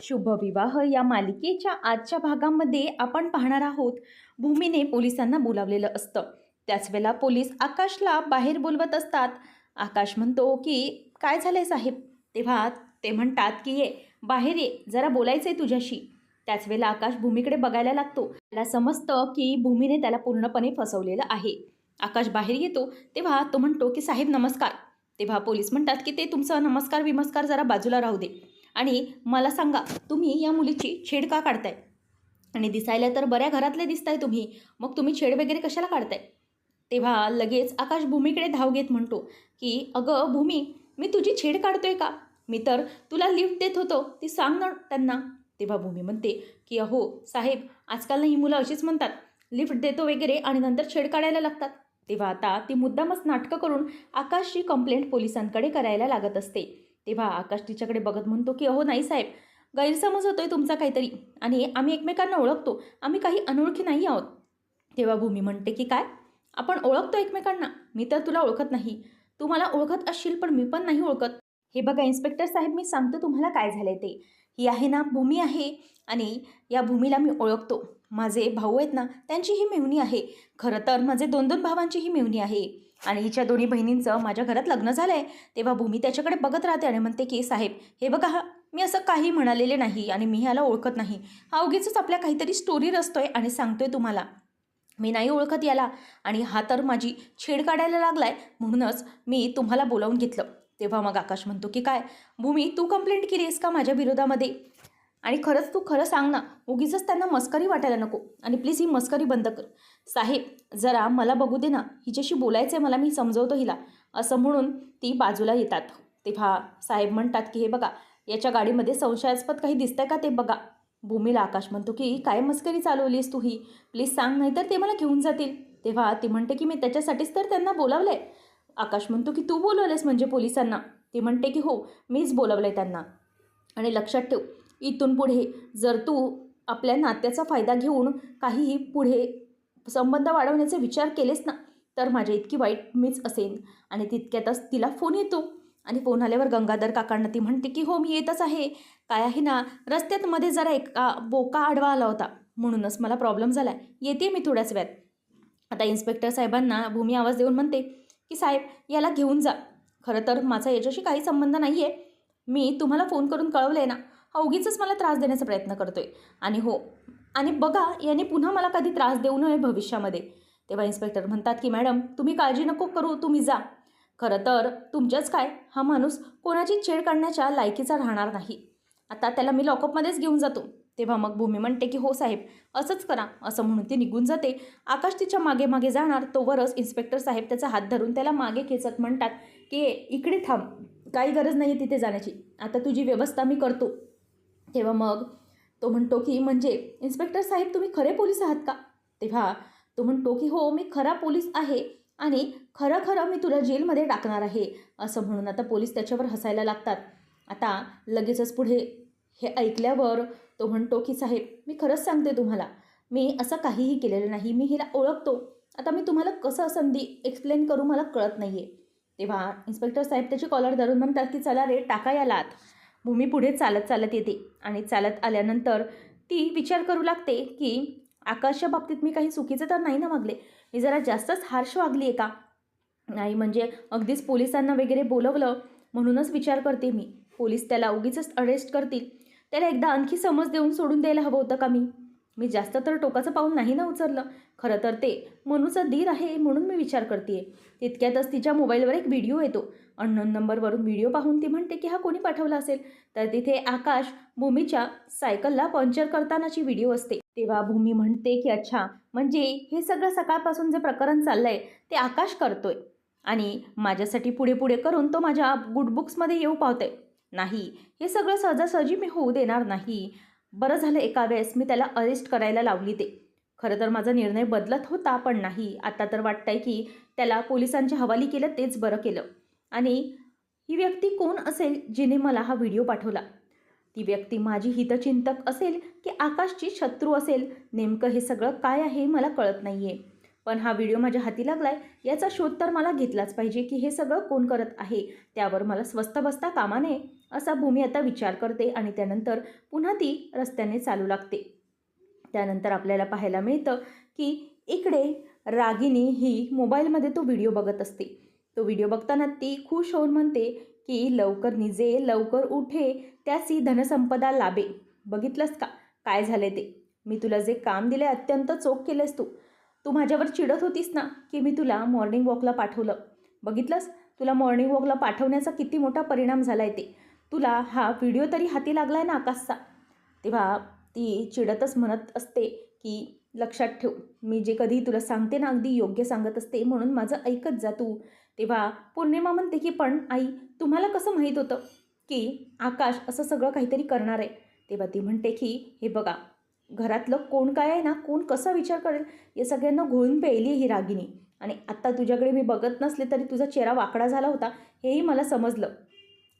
शुभविवाह या मालिकेच्या आजच्या भागामध्ये आपण पाहणार आहोत. भूमीने पोलिसांना बोलावलेलं असतं. त्याच वेळेला पोलीस आकाशला बाहेर बोलवत असतात. आकाश म्हणतो की काय झालंय साहेब? तेव्हा ते म्हणतात की ये बाहेर ये जरा बोलायचं आहे तुझ्याशी. त्याच वेळेला आकाश भूमीकडे बघायला लागतो. त्याला समजतं की भूमीने त्याला पूर्णपणे फसवलेलं आहे. आकाश बाहेर येतो तेव्हा तो म्हणतो की साहेब नमस्कार. तेव्हा पोलीस म्हणतात की ते तुमचं नमस्कार विमस्कार जरा बाजूला राहू दे. आणि मला सांगा तुम्ही या मुलीची छेड का काढताय? आणि दिसायला तर बऱ्या घरातले दिसताय तुम्ही. मग तुम्ही छेड वगैरे कशाला काढताय? तेव्हा लगेच आकाश भूमीकडे धाव घेत म्हणतो की अगं भूमी मी तुझी छेड काढतोय का? मी तर तुला लिफ्ट देत होतो ती सांग ना त्यांना. तेव्हा भूमी म्हणते की अहो साहेब आजकाल ही मुलं अशीच म्हणतात लिफ्ट देतो वगैरे आणि नंतर छेड काढायला लागतात. तेव्हा आता ती मुद्दामच नाटकं करून आकाशची कंप्लेंट पोलिसांकडे करायला लागत असते. तेव्हा आकाश तिच्याकडे बघत म्हणतो की अहो नाही साहेब गैरसमज होतोय तुमचा काहीतरी आणि आम्ही एकमेकांना ओळखतो. आम्ही काही अनोळखी नाही आहोत. तेव्हा भूमी म्हणते की काय? आपण ओळखतो एकमेकांना. मी तर तुला ओळखत नाही. तू मला ओळखत असशील पण मी पण नाही ओळखत. हे बघा इन्स्पेक्टर साहेब मी सांगतो तुम्हाला काय झालंय ते. ही आहे ना भूमी आहे आणि या भूमीला मी ओळखतो. माझे भाऊ आहेत ना त्यांची ही मेवणी आहे. खरं तर माझे दोन दोन भावांची ही मेवणी आहे. आणि हिच्या दोन्ही बहिणींचं माझ्या घरात लग्न झालं आहे तेव्हा भूमी त्याच्याकडे बघत राहते आणि म्हणते की साहेब हे बघा हा मी असं काही म्हणालेले नाही आणि मी ह्याला ओळखत नाही. हा उगीच आपल्या काहीतरी स्टोरी रचतोय आणि सांगतोय तुम्हाला. मी नाही ओळखत याला आणि हा तर माझी छेड काढायला लागलाय म्हणूनच मी तुम्हाला बोलावून घेतलं. तेव्हा मग आकाश म्हणतो की काय भूमी तू कंप्लेंट केली आहेस का माझ्या विरोधामध्ये? आणि खरंच तू खरं सांग ना उगीच त्यांना मस्करी वाटायला नको. आणि प्लीज ही मस्करी बंद कर. साहेब जरा मला बघू दे ना हिच्याशी बोलायचं आहे मला मी समजवतो हिला. असं म्हणून ती बाजूला येतात. तेव्हा साहेब म्हणतात की हे बघा याच्या गाडीमध्ये संशयास्पद काही दिसतंय का ते बघा. भूमीला आकाश म्हणतो की काय मस्करी चालवलीस तू ही? प्लीज सांग नाही तर ते मला घेऊन जातील. तेव्हा ती म्हणते की मी त्याच्यासाठीच तर त्यांना बोलावलं आहे आकाश म्हणतो की तू बोलवलंस म्हणजे पोलिसांना. ती म्हणते की हो मीच बोलवलं आहे त्यांना. आणि लक्षात ठेव इथून पुढे जर तू आपल्या नात्याचा फायदा घेऊन काहीही पुढे संबंध वाढवण्याचे विचार केलेस ना तर माझ्या इतकी वाईट मीच असेन. आणि तितक्यातच तिला फोन येतो. आणि फोन आल्यावर गंगाधर काकांना ती म्हणते की हो मी येतच आहे. काय आहे ना रस्त्यात मध्ये जरा एका बोका आडवा आला होता. म्हणूनच मला प्रॉब्लेम झाला येते मी थोड्याच वेळात. आता इन्स्पेक्टर साहेबांना भूमी आवाज देऊन म्हणते की साहेब याला घेऊन जा. खरं तर माझा याच्याशी काही संबंध नाही आहे मी तुम्हाला फोन करून कळवलं आहे ना. हा मला त्रास देण्याचा प्रयत्न करतो आहे आणि हो आणि बघा याने पुन्हा मला कधी त्रास देऊ नये भविष्यामध्ये. तेव्हा इन्स्पेक्टर म्हणतात की मॅडम तुम्ही काळजी नको करू तुम्ही जा. खरं तर तुमच्याच काय? हा माणूस कोणाची छेड काढण्याच्या लायकीचा राहणार नाही. आता त्याला मी लॉकअपमध्येच घेऊन जातो. तेव्हा मग भूमी म्हणते की हो साहेब असंच करा. असं म्हणून ती निघून जाते. आकाश तिच्यामागे मागे जाणार तोवरच इन्स्पेक्टर साहेब त्याचा हात धरून त्याला मागे खेचत म्हणतात की इकडे थांब काही गरज नाही आहे तिथे जाण्याची. आता तुझी व्यवस्था मी करतो. तेव्हा मग तो म्हणतो की म्हणजे इन्स्पेक्टर साहेब तुम्ही खरे पोलीस आहात का? तेव्हा तो म्हणतो की हो मी खरा पोलीस आहे आणि खरं खरं मी तुला जेलमध्ये टाकणार आहे. असं म्हणून आता पोलीस त्याच्यावर हसायला लागतात. आता लगेचच पुढे हे ऐकल्यावर तो म्हणतो की साहेब मी खरंच सांगते तुम्हाला. मी असं काहीही केलेलं नाही. मी हिला ओळखतो. आता मी तुम्हाला कसं संधी एक्सप्लेन करू मला कळत नाही आहे तेव्हा इन्स्पेक्टर साहेब त्याची कॉलर धरून म्हणतात की चला रे टाका याला आत भूमी पुढे चालत चालत येते आणि चालत आल्यानंतर ती विचार करू लागते की आकाशच्या बाबतीत मी काही चुकीचं तर नाही ना वागले? मी जरा जास्तच हार्श वागली आहे का? नाही म्हणजे अगदीच पोलिसांना वगैरे बोलवलं म्हणूनच विचार करते मी. पोलीस त्याला उगीच अरेस्ट करतील. त्याला एकदा आणखी समज देऊन सोडून द्यायला हवं होतं का मी? मी जास्त तर टोकाचं पाऊल नाही ना उचललं. खरं तर ते मनूचा धीर आहे म्हणून मी विचार करते तितक्यातच तिच्या मोबाईलवर एक व्हिडिओ येतो. अननोन नंबरवरून व्हिडिओ पाहून ती म्हणते की हा कोणी पाठवला असेल? तर तिथे आकाश भूमीच्या सायकलला पंक्चर करतानाची व्हिडिओ असते. तेव्हा भूमी म्हणते की अच्छा म्हणजे हे सगळं सकाळपासून जे प्रकरण चाललंय ते आकाश करतोय. आणि माझ्यासाठी पुढे पुढे करून तो माझ्या गुडबुक्समध्ये येऊ पावतोय. नाही हे सगळं सहजासहजी मी होऊ देणार नाही. बरं झालं एका वेळेस मी त्याला अरेस्ट करायला लावली ते. खरं तर माझा निर्णय बदलत होता पण नाही. आता तर वाटतंय की त्याला पोलिसांच्या हवाली केलं तेच बरं केलं. आणि ही व्यक्ती कोण असेल जिने मला हा व्हिडिओ पाठवला? ती व्यक्ती माझी हितचिंतक असेल की आकाशची शत्रू असेल? नेमकं हे सगळं काय आहे मला कळत नाही आहे पण हा व्हिडिओ माझ्या हाती लागलाय याचा शोध तर मला घेतलाच पाहिजे की हे सगळं कोण करत आहे? त्यावर मला स्वस्त बसता कामा नये असा भूमी आता विचार करते आणि त्यानंतर पुन्हा ती रस्त्याने चालू लागते. त्यानंतर आपल्याला पाहायला मिळतं की इकडे रागिनी ही मोबाईलमध्ये तो व्हिडिओ बघत असते. तो व्हिडिओ बघताना ती खुश होऊन म्हणते की लवकर निजे लवकर उठे त्याची धनसंपदा लाभे. बघितलंस का? काय झाले ते? मी तुला जे काम दिले अत्यंत चोख केलेस तू. तू माझ्यावर चिडत होतीस ना की मी तुला मॉर्निंग वॉकला पाठवलं? बघितलंस? तुला मॉर्निंग वॉकला पाठवण्याचा किती मोठा परिणाम झाला आहे ते. तुला हा व्हिडिओ तरी हाती लागला आहे ना आकाशचा? तेव्हा ती चिडतच म्हणत असते की लक्षात ठेव मी जे कधी तुला सांगते ना अगदी योग्य सांगत असते म्हणून माझं ऐकत जा तू. तेव्हा पौर्णिमा म्हणते की पण आई तुम्हाला कसं माहीत होतं की आकाश असं सगळं काहीतरी करणार आहे? तेव्हा ती म्हणते की हे बघा घरातलं कोण काय आहे ना कोण कसा विचार करेल या सगळ्यांना घोळून प्यायली ही रागिनी आणि आत्ता तुझ्याकडे मी बघत नसले तरी तुझा चेहरा वाकडा झाला होता हेही मला समजलं.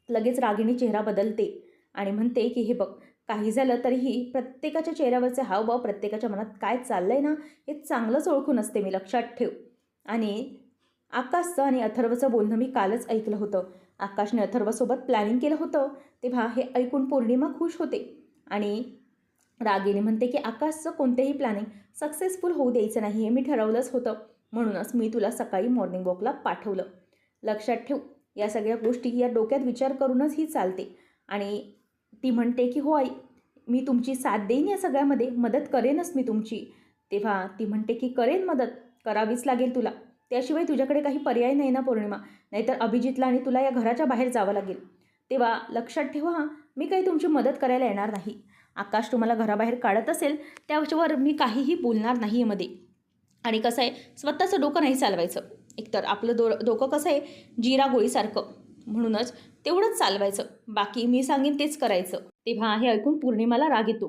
लगेच रागिणी चेहरा बदलते आणि म्हणते की हे बघ काही झालं तरीही प्रत्येकाच्या चेहऱ्यावरचे हावभाव प्रत्येकाच्या मनात काय चाललं आहे ना हे चांगलंच ओळखून असते मी लक्षात ठेव. आणि आकाशचं आणि अथर्वचं बोलणं मी कालच ऐकलं होतं. आकाशने अथर्वसोबत प्लॅनिंग केलं होतं तेव्हा हे ऐकून पौर्णिमा खुश होते. आणि रागीने म्हणते की आकाशचं कोणतेही प्लॅनिंग सक्सेसफुल होऊ द्यायचं नाही हे मी ठरवलंच होतं. म्हणूनच मी तुला सकाळी मॉर्निंग वॉकला पाठवलं. लक्षात ठेव या सगळ्या गोष्टी या डोक्यात विचार करूनच ही चालते. आणि ती म्हणते की हो आई मी तुमची साथ देईन या सगळ्यामध्ये. मदत करेनच मी तुमची. तेव्हा ती म्हणते की करेन मदत. करावीच लागेल तुला. त्याशिवाय तुझ्याकडे काही पर्याय नाही ना पौर्णिमा. नाहीतर अभिजितला आणि तुला या घराच्या बाहेर जावं लागेल. तेव्हा लक्षात ठेवा हां मी काही तुमची मदत करायला येणार नाही. आकाश तुम्हाला घराबाहेर काढत असेल त्याच्यावर मी काहीही बोलणार नाही यामध्ये आणि कसं आहे स्वतःचं डोकं नाही चालवायचं. एकतर आपलं दो डोकं कसं आहे? जिरा गोळीसारखं म्हणूनच तेवढंच चालवायचं. बाकी मी सांगेन तेच करायचं. तेव्हा हे ऐकून पौर्णिमाला राग येतो.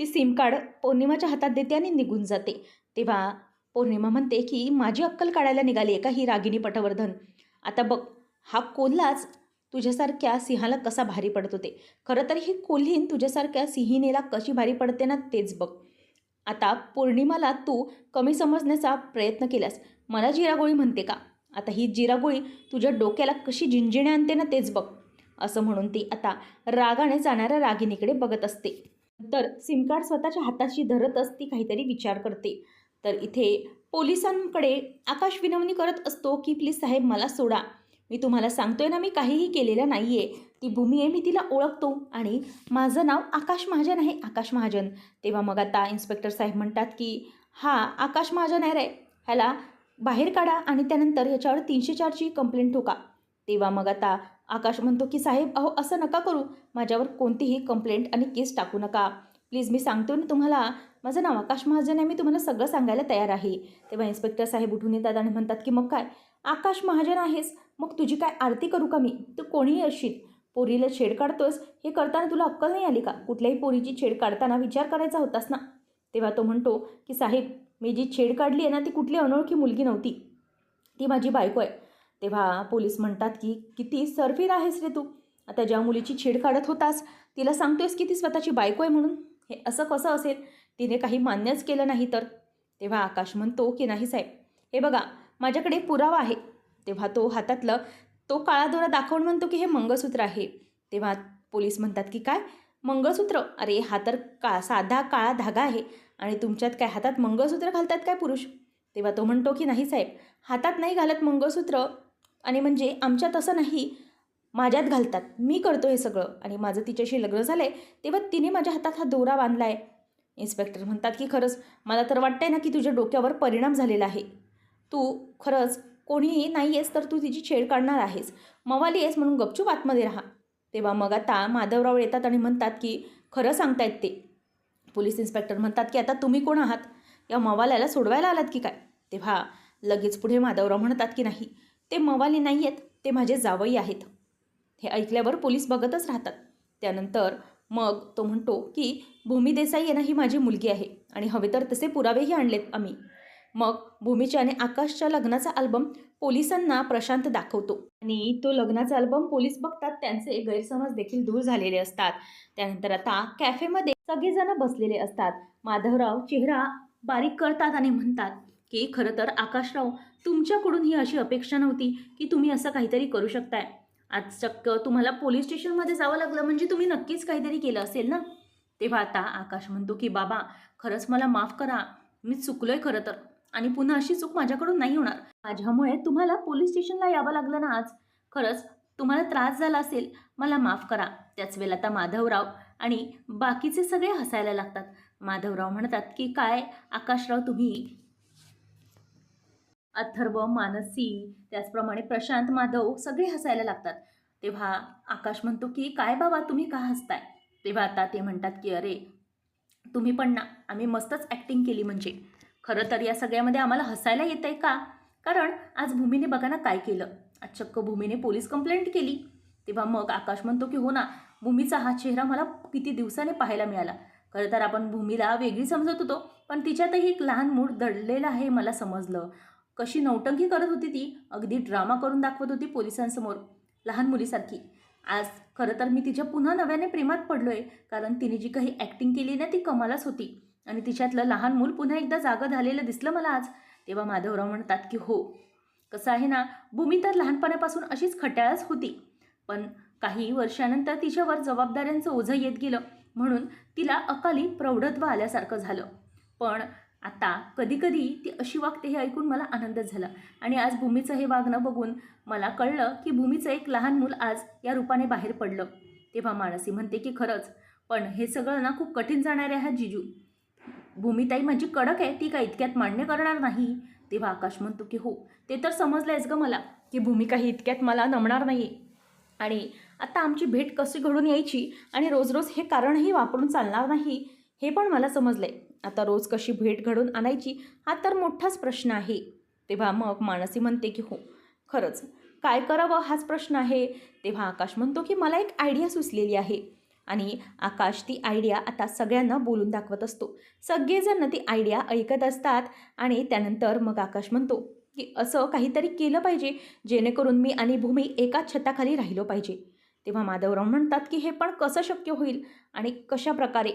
ती सिम कार्ड पौर्णिमाच्या हातात देते आणि निघून जाते. तेव्हा पौर्णिमा म्हणते की माझी अक्कल काढायला निघाली आहे का ही रागिनी पटवर्धन? आता बघ हा कोल्हाच तुझ्यासारख्या सिंहाला कसा भारी पडत होते खरं तर ही कोल्हीन तुझ्यासारख्या सिंहिणीला कशी भारी पडते ना तेच बघ. आता पौर्णिमाला तू कमी समजण्याचा प्रयत्न केलास मला जिरागोळी म्हणते का? आता ही जिरागोळी तुझ्या डोक्याला कशी झिंजिणे आणते ना तेच बघ. असं म्हणून ती आता रागाने जाणाऱ्या रागिणीकडे बघत असते. तर सिमकार्ड स्वतःच्या हाताशी धरतच ती काहीतरी विचार करते. तर इथे पोलिसांकडे आकाश विनवणी करत असतो की प्लीज साहेब मला सोडा. मी तुम्हाला सांगतोय ना मी काहीही केलेलं नाही आहे ती भूमी आहे मी तिला ओळखतो. आणि माझं नाव आकाश महाजन आहे. आकाश महाजन. तेव्हा मग आता इन्स्पेक्टर साहेब म्हणतात की हा आकाश महाजन आहे रे. ह्याला बाहेर काढा आणि त्यानंतर याच्यावर तीनशे चारची कंप्लेंट ठोका. तेव्हा मग आता आकाश म्हणतो की साहेब अहो असं नका करू. माझ्यावर कोणतीही कंप्लेंट आणि केस टाकू नका. प्लीज मी सांगतो ना तुम्हाला माझं नाव आकाश महाजन आहे. मी तुम्हाला सगळं सांगायला तयार आहे. तेव्हा इन्स्पेक्टर साहेब उठून येतात आणि म्हणतात की मग काय? आकाश महाजन आहेस. मग तुझी काय आरती करू का मी? तू कोणीही असशील. पोरीला छेड काढतोस? हे करताना तुला अक्कल नाही आली का? कुठल्याही पोरीची छेड काढताना विचार करायचा होतास ना? तेव्हा तो म्हणतो की साहेब मी जी छेड काढली आहे ना ती कुठली अनोळखी मुलगी नव्हती. ती माझी बायको आहे. तेव्हा पोलीस म्हणतात की किती सरफीर आहेस रे तू. आता ज्या मुलीची छेड काढत होतास तिला सांगतोयस की ती स्वतःची बायको आहे म्हणून? हे असं कसं असेल? तिने काही मान्यच केलं नाही तर. तेव्हा आकाश म्हणतो की नाही साहेब. हे बघा माझ्याकडे पुरावा आहे. तेव्हा तो हातातलं तो काळा दोरा दाखवून म्हणतो की हे मंगळसूत्र आहे. तेव्हा पोलीस म्हणतात की काय? मंगळसूत्र? अरे हा तर का साधा काळा धागा आहे. आणि तुमच्यात काय हातात मंगळसूत्र घालतात काय पुरुष? तेव्हा तो म्हणतो की नाही साहेब हातात नाही घालत मंगळसूत्र. आणि म्हणजे आमच्यात असं नाही. माझ्यात घालतात. मी करतो हे सगळं. आणि माझं तिच्याशी लग्न झालं आहे तेव्हा तिने माझ्या हातात हा दोरा बांधला आहे इन्स्पेक्टर म्हणतात की खरंच मला तर वाटतंय ना की तुझ्या डोक्यावर परिणाम झालेला आहे. तू खरंच कोणीही नाही आहेस तर तू तिची छेड काढणार आहेस. मवाली आहेस म्हणून गपचूप आतमध्ये राहा. तेव्हा मग आता माधवराव येतात आणि म्हणतात की खरं सांगतायत ते. पोलीस इन्स्पेक्टर म्हणतात की आता तुम्ही कोण आहात? या मवाल्याला सोडवायला आलात की काय? तेव्हा लगेच पुढे माधवराव म्हणतात की नाही. ते मवाली नाही आहेत ते माझे जावई आहेत. हे ऐकल्यावर पोलीस बघतच राहतात. त्यानंतर मग तो म्हणतो की भूमी देसाई यांना ही माझी मुलगी आहे आणि हवे तर तसे पुरावेही आणलेत आम्ही. मग भूमीच्याने आकाशच्या लग्नाचा अल्बम पोलिसांना प्रशांत दाखवतो. आणि तो लग्नाचा अल्बम पोलीस बघतात त्यांचे गैरसमज देखील दूर झालेले असतात. त्यानंतर आता कॅफेमध्ये सगळेजण बसलेले असतात. माधवराव चेहरा बारीक करतात आणि म्हणतात की खरं तर आकाशराव तुमच्याकडून ही अशी अपेक्षा नव्हती की तुम्ही असं काहीतरी करू शकताय. आज चक्क तुम्हाला पोलीस स्टेशनमध्ये जावं लागलं म्हणजे तुम्ही नक्कीच काहीतरी केलं असेल ना? तेव्हा आता आकाश म्हणतो की बाबा खरंच मला माफ करा. मी चुकलोय खरं तर. आणि पुन्हा अशी चूक माझ्याकडून नाही होणार. माझ्यामुळे तुम्हाला पोलीस स्टेशनला यावं लागलं ना आज. खरंच तुम्हाला त्रास झाला असेल मला माफ करा. त्याच वेळेला आता माधवराव आणि बाकीचे सगळे हसायला लागतात. माधवराव म्हणतात की काय आकाशराव तुम्ही? अथर्व मानसी त्याचप्रमाणे प्रशांत माधव सगळे हसायला लागतात. तेव्हा आकाश म्हणतो की काय बाबा तुम्ही का हसताय? तेव्हा आता ते म्हणतात की अरे तुम्ही पण ना आम्ही मस्तच ॲक्टिंग केली म्हणजे. खरं तर या सगळ्यामध्ये आम्हाला हसायला येत आहे का? कारण आज भूमीने बघा ना काय केलं. आज चक्क भूमीने पोलीस कंप्लेंट केली. तेव्हा मग आकाश म्हणतो की हो ना भूमीचा हा चेहरा मला किती दिवसाने पाहायला मिळाला. खरं तर आपण भूमीला वेगळी समजत होतो पण तिच्यातही एक लहान मूड दडलेलं आहे मला समजलं. कशी नौटंकी करत होती ती अगदी ड्रामा करून दाखवत होती पोलिसांसमोर लहान मुलीसारखी. आज खरं तर मी तिच्या पुन्हा नव्याने प्रेमात पडलो आहे कारण तिने जी काही ॲक्टिंग केली ना ती कमालच होती. आणि तिच्यातलं लहान मूल पुन्हा एकदा जागं झालेलं दिसलं मला आज. तेव्हा माधवराव म्हणतात की हो. कसं आहे ना भूमी तर लहानपणापासून अशीच खट्याळच होती. पण काही वर्षानंतर तिच्यावर जबाबदाऱ्यांचं ओझं येत गेलं म्हणून तिला अकाली प्रौढत्व आल्यासारखं झालं. पण आता कधीकधी ती अशी वागते हे ऐकून मला आनंदच झाला. आणि आज भूमीचं हे वागणं बघून मला कळलं की भूमीचं एक लहान मूल आज या रूपाने बाहेर पडलं. तेव्हा मानसी म्हणते की खरंच पण हे सगळं ना खूप कठीण जाणारे आहात जिजू. भूमिताई माझी कडक आहे ती का इतक्यात मान्य करणार नाही? तेव्हा आकाश म्हणतो की हो. ते तर समजलंयच ग मला की भूमिका ही इतक्यात मला नमणार नाही आणि आता आमची भेट कशी घडून यायची आणि रोज रोज हे कारणही वापरून चालणार नाही हे पण मला समजलंय. आता रोज कशी भेट घडून आणायची हा तर मोठाच प्रश्न आहे. तेव्हा मग मानसी म्हणते की हो. खरंच काय करावं हाच प्रश्न आहे. तेव्हा आकाश म्हणतो की मला एक आयडिया सुचलेली आहे. आणि आकाश ती आयडिया आता सगळ्यांना बोलून दाखवत असतो. सगळेजण ती आयडिया ऐकत असतात आणि त्यानंतर मग आकाश म्हणतो की असं काहीतरी केलं पाहिजे जेणेकरून मी आणि भूमी एकाच छताखाली राहिलो पाहिजे. तेव्हा माधवराव म्हणतात की हे पण कसं शक्य होईल आणि कशा प्रकारे?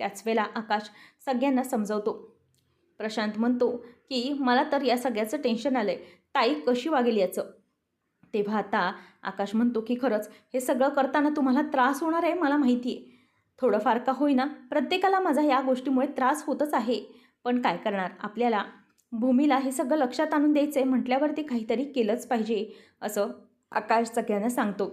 त्याच वेळेला आकाश सगळ्यांना समजवतो. प्रशांत म्हणतो की मला तर या सगळ्याचं टेन्शन आलं आहे ताई कशी वागेल याचं? तेव्हा आता आकाश म्हणतो की खरंच हे सगळं करताना तुम्हाला त्रास होणार आहे मला माहिती आहे थोडंफार का होईना प्रत्येकाला माझा या गोष्टीमुळे त्रास होतच आहे. पण काय करणार? आपल्याला भूमीला हे सगळं लक्षात आणून द्यायचं आहे म्हटल्यावरती काहीतरी केलंच पाहिजे असं आकाश सगळ्यांना सांगतो.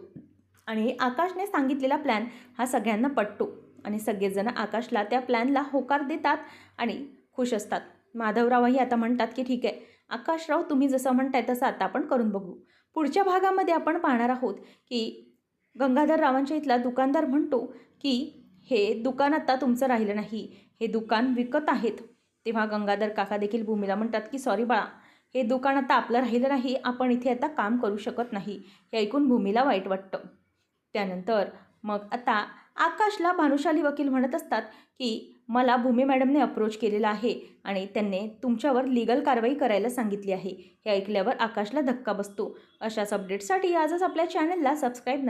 आणि आकाशने सांगितलेला प्लॅन हा सगळ्यांना पटतो. आणि सगळेजण आकाशला त्या प्लॅनला होकार देतात आणि खुश असतात. माधवरावही आता म्हणतात की ठीक आहे आकाशराव तुम्ही जसं म्हणताय तसं आता आपण करून बघू. पुढच्या भागामध्ये आपण पाहणार आहोत की गंगाधर रावांच्या इथला दुकानदार म्हणतो की हे दुकान आता तुमचं राहिलं नाही. हे दुकान विकत आहेत. तेव्हा गंगाधर काका देखील भूमीला म्हणतात की सॉरी बाळा हे दुकान आता आपलं राहिलं नाही. आपण इथे आता काम करू शकत नाही. हे ऐकून भूमीला वाईट वाटतं. त्यानंतर मग आता आकाशला भानुशाली वकील म्हणत असतात की मला भूमी मॅडमने अप्रोच केलेला आहे आणि त्यांनी तुमच्यावर लिगल कारवाई करायला सांगितली आहे. हे ऐकल्यावर आकाशला धक्का बसतो. अशाच अपडेटसाठी आजच आपल्या चॅनलला सबस्क्राईब नक्की